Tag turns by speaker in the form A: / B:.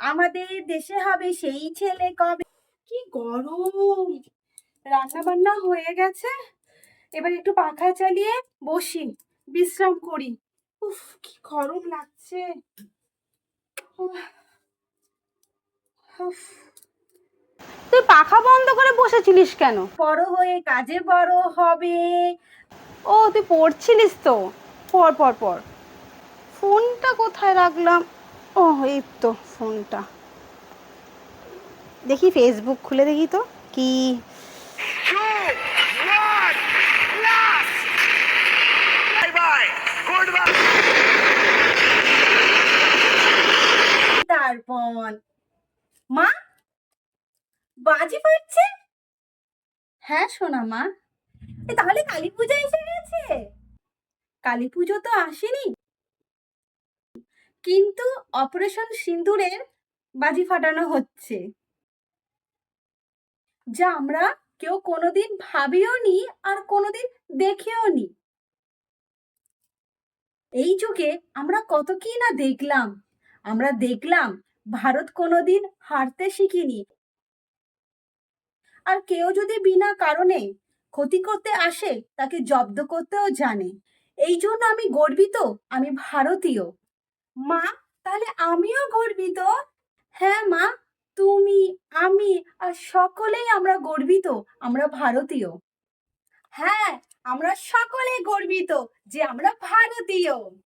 A: আমাদের দেশে হবে সেই ছেলে কবে? কি গরম! রান্না বান্না হয়ে গেছে। এবার একটু পাখা চালিয়ে বসি বিশ্রাম করি। উফ কি গরম লাগছে।
B: তুই পাখা বন্ধ করে বসেছিলিস কেন?
A: বড় হয়ে কাজে বড় হবে।
B: ও তুই পড়ছিলিস তো? পর পর পর ফোনটা কোথায় রাখলাম? ও এই তো ফোনটা। দেখি ফেসবুক খুলে দেখি তো, কি.
A: তারপর। মা, বাজি ফাটছে? হ্যাঁ সোনা মা। তাহলে কালী পূজা এসে গেছে। কালী পুজো তো আসেনি। কিন্তু অপারেশন সিন্দুরের বাজি ফাটানো হচ্ছে। যা আমরা কেউ কোনোদিন ভাবিও নি আর কোনোদিন দেখেও নি। এই যুগে আমরা কত কি না দেখলাম। আমরা দেখলাম ভারত কোনোদিন হারতে শিখিনি। আর কেউ যদি বিনা কারণে ক্ষতি করতে আসে, তাকে জব্দ করতেও জানে। এই জন্য আমি গর্বিত, আমি ভারতীয়। মা, তাহলে আমিও গর্বিত। হ্যাঁ মা, তুমি, আমি আর সকলেই আমরা গর্বিত, আমরা ভারতীয়। হ্যাঁ আমরা সকলে গর্বিত যে আমরা ভারতীয়।